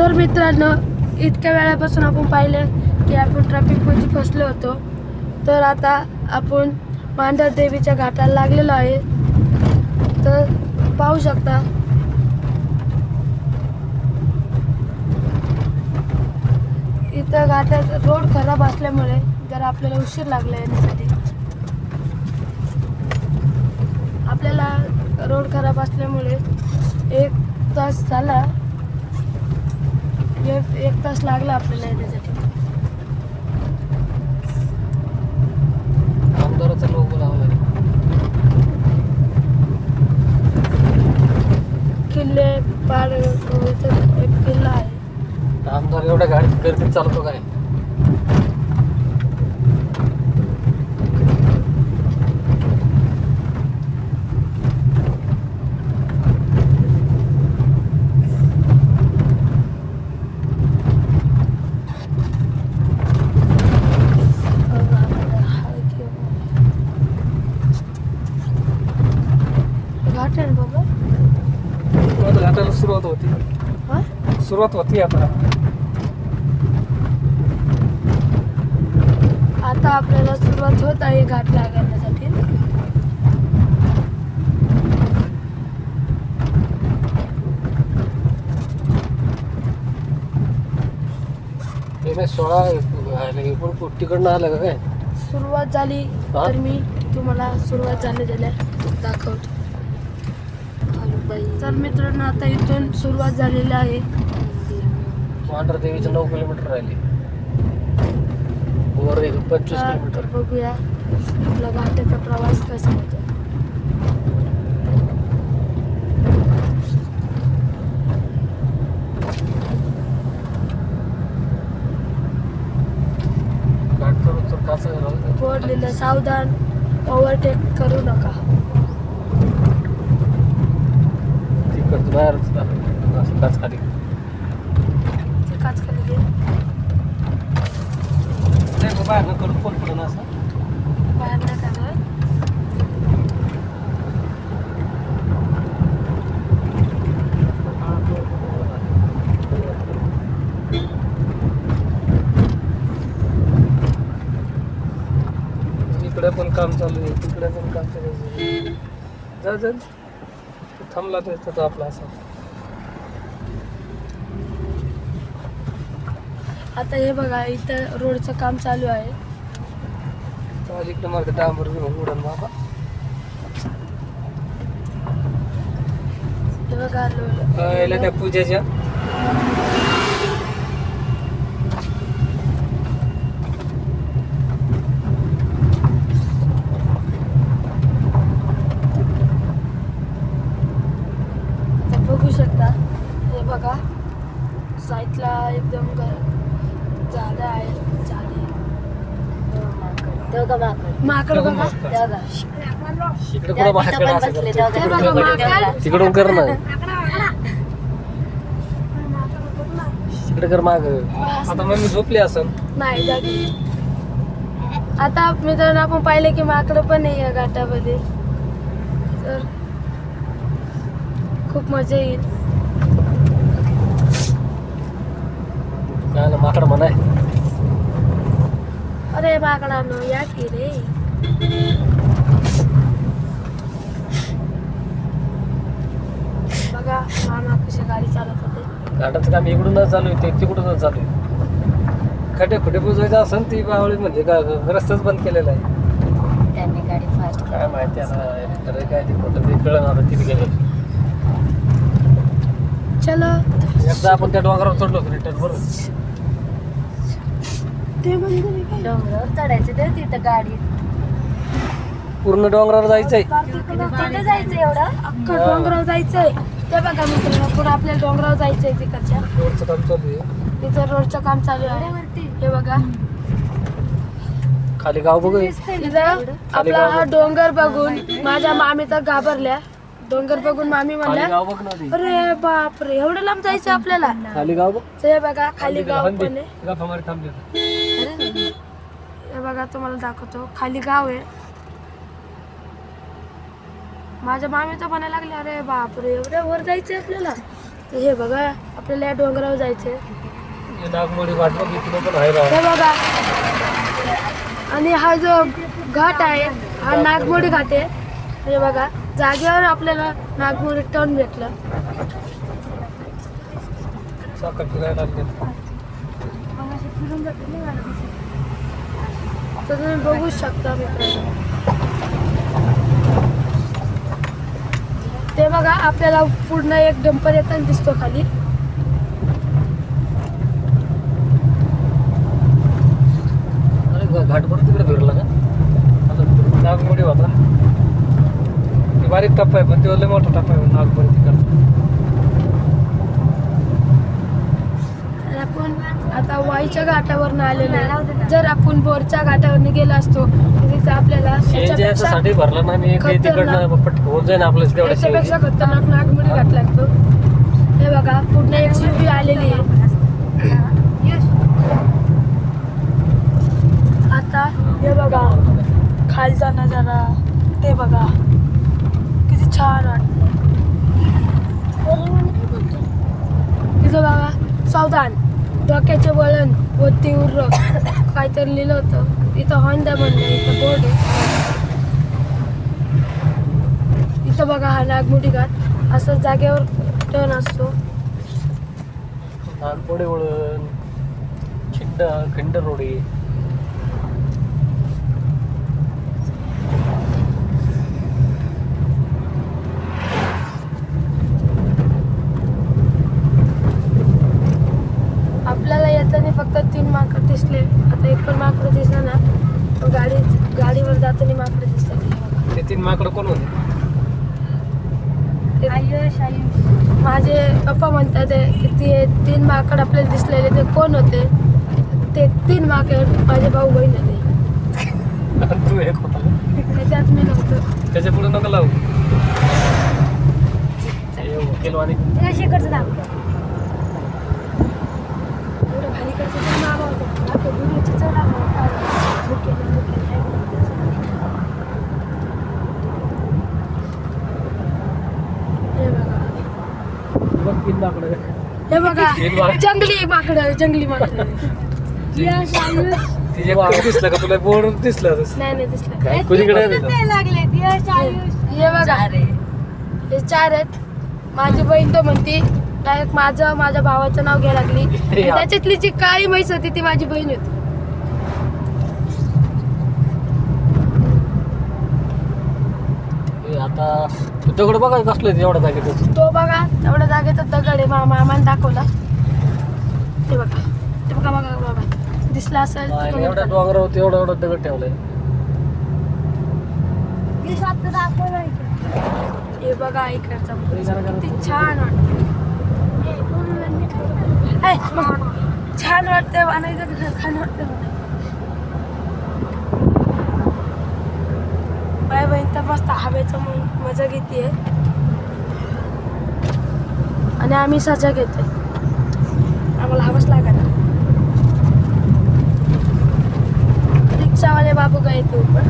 तर मित्रांनो इतक्या वेळापासून आपण पाहिलं की आपण ट्रॅफिकमध्ये फसलो होतो. तर आता आपण मांढर देवीच्या घाटाला लागलेलो आहे. तर पाहू शकता. इथं घाटात रोड खराब असल्यामुळे जर आपल्याला उशीर लागला येण्यासाठी. आपल्याला रोड खराब असल्यामुळे एक तास झाला. तास लागला आपल्याला आमदाराचा लोगो लावलाय. किल्ले इथं एक किल्ला आहे. आमदार एवढ्या गाडीत गर्दीत चालतो काय घाट आहे ना बाबा आता घाटाला सुरुवात होती हा सुरुवात होती आता. आता आपल्याला सुरुवात होत आहे घाट लागण्यासाठी. सोळा पण तिकडनं आलं का काय? सुरुवात झाली? तर मी तुम्हाला सुरुवात झाली झाल्या दाखवतो. तर मित्रांनो आता इथून सुरुवात झालेली आहे. मांढर देवीचं नऊ किलोमीटर राहिले. वर एक पंचवीस किलोमीटर. बघूया. आपला घाटाचा प्रवास कसा होतो. सावधान ओव्हरटेक करू नका. तिकडचं बाहेरच असं काच खाली. काच खाली घे. नाही गं, बाहेर न करून कोण असं. बाहेर नाही काढत इकडे पण काम चालू आहे तिकडे पण काम चालू आहे. जा थांबला तर तो आपला असा. आता हे बघा इथं रोडचं काम चालू आहे. तर इकडे मार्ग डांबर घेऊन उडन बाबा. हे बघा लो- याला त्या पूजेच्या आता बघू शकता हे बघा साईडला एकदम ग- झाडं आहे झाडे माकड बघा इकडे कुठं माकड असं माकड तिकडून कर ना. तिकडे कर माग. आता मम्मी झोपली असन. नाही जागी आता मित्रांनो आपण पाहिलं की माकडं पण आहे या घाटामध्ये. तर खूप मजा येईल. काय ना माकड म्हणाय. अरे माकडांनो या की रे. बघा मामा कशी गाडी चालत होते. घाटाचं काम इकडून चालू आहे ते तिकडून चालू आहे. खड्डे खुडे बुजवायचं असन ती बावळी म्हणजे का रस्ताच बंद केलेला आहे. त्यांनी गाडी फास्ट काय माहिती आता खरं काय ते खोटं ते कळलं आता तिथे गेलं. चलो. एकदा आपण त्या डोंगरावर चढलो रिटर्न बरोबर ते? डोंगरावर चढायचं ते तिथं गाडी. पूर्ण डोंगरावर जायचंय. तिथं जायचं एवढं. अख्खा डोंगरावर जायचंय. ते बघा मित्रांनो पुढे आपल्याला डोंगरावर जायचंय तिकडच्या. रोडचं काम चालू आहे. इथं रोडचं काम चालू आहे. हे बघा. खाली गाव बघू आपला हा डोंगर बघून माझ्या मामी तर घाबरल्या. डोंगर बघून मामी म्हणल्या गाव बघ ना ते. अरे बापरे एवढं लांब जायचं आपल्याला? खाली गाव बघ. तर हे बघा खाली गाव पण आहे. गप्पा मारी थांबले हे बघा तुम्हाला दाखवतो. खाली गाव आहे. माझ्या मामी तर म्हणायला लागले अरे बापरे एवढ्या वर जायचंय आपल्याला. तर हे बघा आपल्याला या डोंगरावर जायचंय. हे नागमोडी बघ इकडे पण आहे राव हे बघा. आणि हा जो घाट आहे हा नागमोडी घाट आहे. हे बघा जागेवर आपल्याला नागमोडी टर्न भेटलं. साखर फिरायला लागले. तर तुम्ही बघू शकता मित्रांनो. ते बघा आपल्याला पूर्ण एक डंपर येताना दिसतो खाली. अरे घाट तिकडे फिरला का आता नागमोडी होता ते बारीक टप्पा आहे पण ते लय मोठा टप्पा आहे नागपूर तिकडचा आणि आपण आता वाईच्या घाटावरनं आलेलो आहे. जर आपण बोरच्या घाटावरनं गेलो असतो तिथं आपल्याला याच्यासाठी भरला ना मी एक खतरनाक. तिकडनं पट होऊन जाईल. खतरनाक नागमोडी घाट लागतो. हे बघा पूर्ण एक शिवबी आलेली आहे. आता हे बघा खालचा नजारा ते बघा. किती छान वाटतं. तिथं बघा सावधान. डोक्याचे वळण व तीव्र काहीतरी लिहिलं होतं. इथं हॉन्डा म्हणलं इथं बोर्ड आहे. इथं बघा हा नागमोडी घाट असं जागेवर टर्न असतो. नागमोडी वळण खिंड खिंड रोडी आपल्याला येताना फक्त तीन माकड दिसले आता एक पण माकड दिसलं ना तो गाडी गाडीवर जाताना माकड दिसतात ते तीन माकडं कोण होते माझे पप्पा म्हणतात आहे की ते तीन माकड आपल्याला दिसलेले ते कोण होते? ते तीन माकड माझे भाऊ बहीण होते. तू एक होता त्याच्यात मी नव्हतं. त्याच्या पुढे नका लावू. हे वकील वाणी एवढं भारी करतो तर मामा होता. आता दुनियाची चढा मुकेल मुकेल बघा. तीन माकडं हे बघा. जंगली माकड जंगली माकड. तिचे दिसलं का तुला? बोर्ड दिसलं तसं. नाही नाही दिसलं. काय? कुणीकडे आहे तिथं? हे बघा. हे चार आहेत. माझी बहीण तर म्हणती डायरेक्ट माझं माझ्या भावाचं नाव घ्यायला लागली. आणि. त्याच्यातली जी काळी म्हैस होती ती माझी बहीण होती. आता तू दगड बघा कसलं ते एवढ्या जागेत तो बघा तेवढ्या जागेचा दगड आहे मा मामाने दाखवला. ते बघा ते बघा बघा बघा दिसला असेल तर comment एवढ्या करा. डोंगरावरती एवढा एवढा दगड ठेवलाय. हे बघा इकडचा हे किती छान वाटते ऐ, छान वाटते कसं छान वाटते बाय बहीण तर मस्त हवेचं मग मजा घेते आणि आम्ही सजा घेतोय. आम्हाला हवंच लागत रिक्षावाले बाबू काय तू ऊपर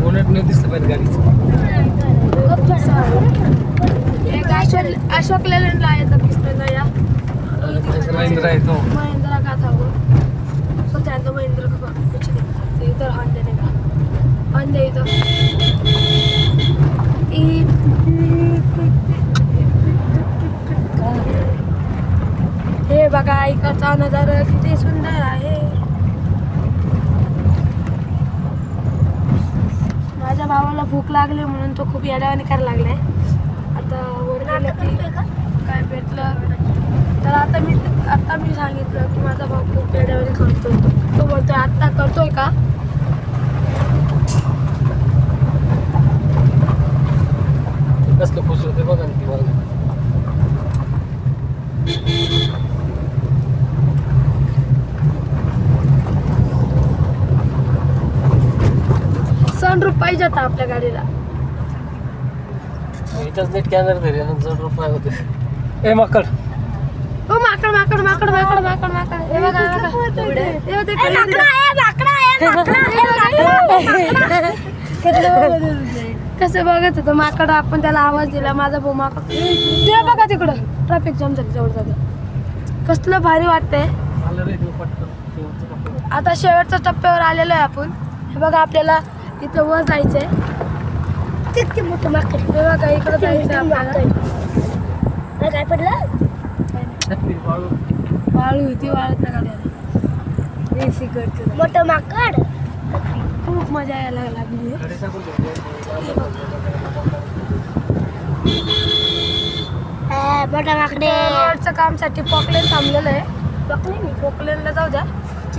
बोनेट नाही दिसलं पाहिजे गाडीचं एक अशोक अशोक लेलंडला आहे तर कृष्णला या महिंद्रा आहे तो महिंद्रा का था वो तो ध्यान दो महिंद्रा का कुछ नहीं करते इधर हॉर्न देने का हॉर्न दे इधर हे बघा इकडचा नजारा किती सुंदर आहे माझ्या भावाला भूक लागली म्हणून तो खूप येड्यावाने करायला लागलाय. आता वर गेलं की काय भेटलं? तर आता मी आता मी सांगितलं की माझा भाऊ खूप येड्यावाने करतोय तो बोलतोय आत्ता करतोय का? कसलं खुश होते बघा ना ती सनरूप पाहिजे आता आपल्या गाडीला. इथंच नीट कॅमेरा धरे रुपये होते ए माकड. हो माकड माकड माकड माकड माकड माकड. हे बघा हे बघा. कसं बघत होतं? माकड आपण त्याला आवाज दिला. माझा भाऊ माकड. ते बघा तिकडं. ट्रॅफिक जाम झाली जवळ जागे कसलं भारी वाटतंय. आता शेवटच्या टप्प्यावर आलेलो आहे आपण. हे बघा आपल्याला इथं वर जायचंय. किती मोठं माकड हे बघा इकडं जायचंय आपल्याला. काय पडलं? वाळू. होती वाळत ना गाड्याला. मोठं माकड खूप मजा यायला लागली. गाडी टाकून दे. हा, मोठं माकडे रोडचं कामसाठी पॉकलेन थांबलेलं आहे. पोकलेनला जाऊ द्या.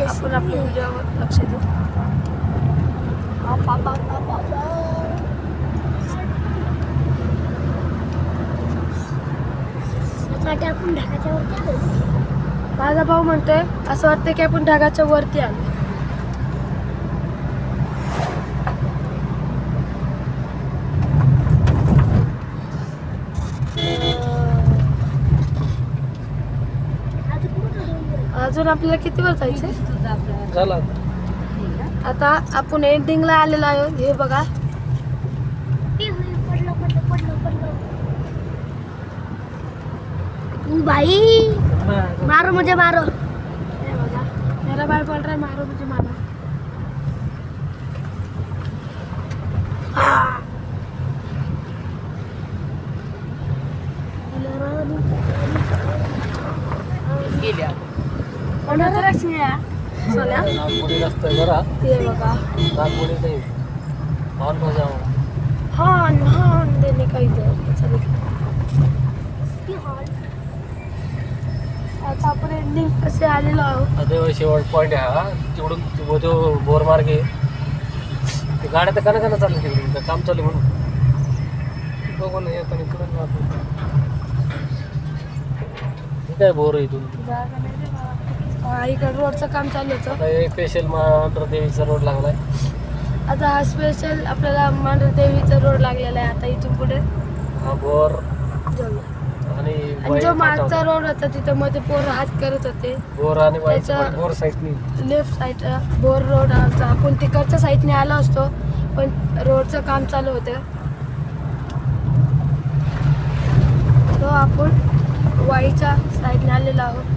आपण आपल्या व्हिडिओवर लक्ष देऊ. टाकून ढाकाच्या वरती माझा भाऊ म्हणतोय असं वाटतं की आपण ढगाच्या वरती आलो. अजून आपल्याला किती वर जायचं झालं आता. आपण एंडिंगला आलेलो आहे. हे बघा. बाई. मारो म्हणजे मारो. बघा. मेरा बाय बोल रहा है मारो मुझे मारो. नागपुडी रस्ता आहे बरा. हे बघा. नागपुडी नाही ऑन हो जाऊ हाँ हाँ देने का. इधर चले आता आपण एंडिंग कसे आलेलो आहोत? आता शेवट पॉईंट आहे हा. तिकडून तो- तो बोर मार्गे ते गाड्या तर कना कना चालल्या तिकडून. तर काम चालू आहे म्हणून. बघून येताना इकडून हे काय बोर आहे इथून. इकडे रोडचं काम चालू होतं आता हे स्पेशल मांढर देवीचा रोड लागलाय. आता हा स्पेशल आपल्याला मांढर देवीचा रोड लागलेला आहे आता इथून पुढे. हा बोर जाऊया. आणि जो मागचा. रोड होता तिथं मध्ये पोरं हात करत होते. बोर आणि बोर साईडनी लेफ्ट साईड बोर रोड आपण तिकडच्या साईडने आलो असतो पण रोडचं काम चालू होतं. तो आपण वाईच्या साईडने आलेलो आहोत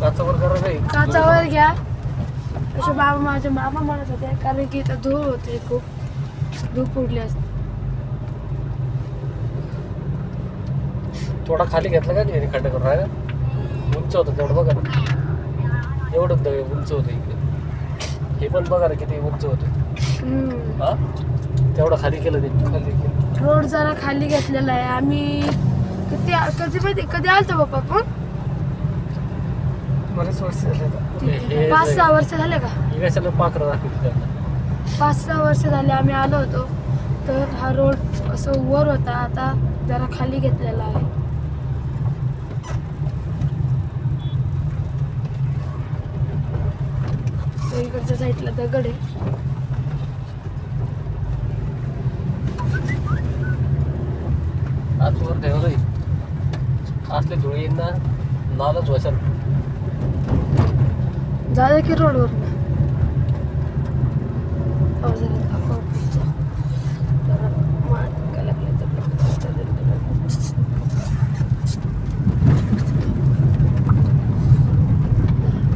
काचावर करा काही काचावर घ्या. असे बाबा माझे मामा म्हणत होते कारण की इथं धूळ होते खूप धूप उडली असते. थोडा खाली घेतला का नाही खड्डा करून राहिला? उंच होतं तेवढं बघा ना. एवढं तर उंच होतं इकडे. हे पण बघा ना किती उंच होतं. हा? तेवढं खाली केलं ते खाली केलं. रोड जरा खाली घेतलेला आहे. आम्ही किती कधी माहिती कधी आलतो बाप्पा आपण? बरेच वर्ष झाले पाच सहा वर्ष झाले का? हे कशाला पाखरं दाखवली त्यांना पाच सहा वर्ष झाले आम्ही आलो होतो. तर हा रोड असं वर होता आता जरा खाली घेतलेला आहे. इकडच्या साईडला दगड आहे. आज वर असले धुळे ना लालच वशाल झालं की रोडवर लागलं तर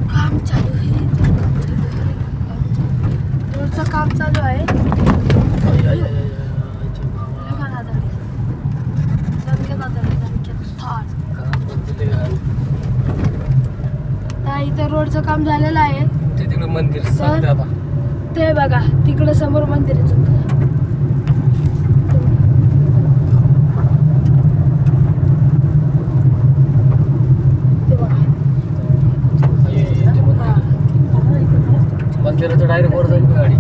काम चालू आहे रोडचं काम चालू आहे रोडचं काम झालेलं आहे ते तिकडे मंदिर सांगते आता ते बघा तिकडं समोर मंदिर आहे तुमचं. ते बघा. हे- हे- मंदिर. हा. मंदिराचं डायरेक्ट वर जाईल गाडी.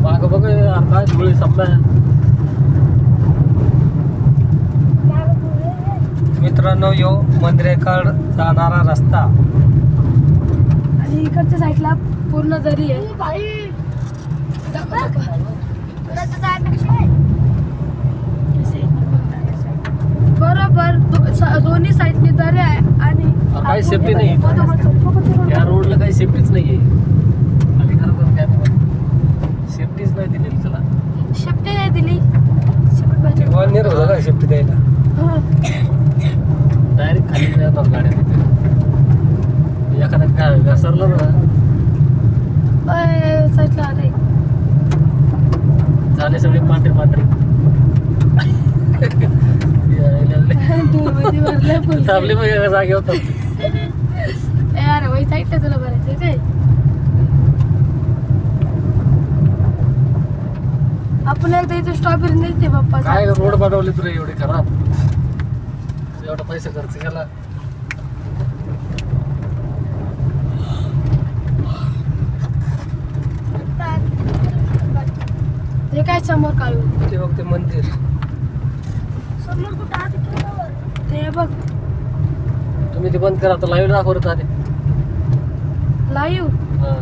मागं बघ काय धुळे संपला मित्रांनो यो मंदिराकडे जाणारा रस्ता. आणि इकडच्या साईडला पूर्ण दरी आहे. बरोबर दोन्ही साईडने दऱ्या आहे आणि काही safety नाही. या रोडला काही सेफ्टीच नाही आहे आणि खरं काय सेफ्टीच नाही दिलेली त्याला. शेपटी नाही दिली. शेपट पाहिजे वन इयर होता का सेफ्टी द्यायला. डायरेक्ट खाली जातात गाड्या. एखादा काय घसरलं ना. झाले सगळे पांढरे पांढरे. थांबले मग जागे होतात ए, अरे वही साईडला तुला भरायचं काय? एकदा इथे स्ट्रॉबेरी नेते बाप्पा. काय रोड बनवले तुला एवढे खराब? एवढा पैसा खर्च केला. हे काय समोर काढू ते बघ ते मंदिर. समोर कुठं आत ते बघ. तुम्ही ते बंद करा आता लाईव्ह दाखवत आले लाईव्ह हा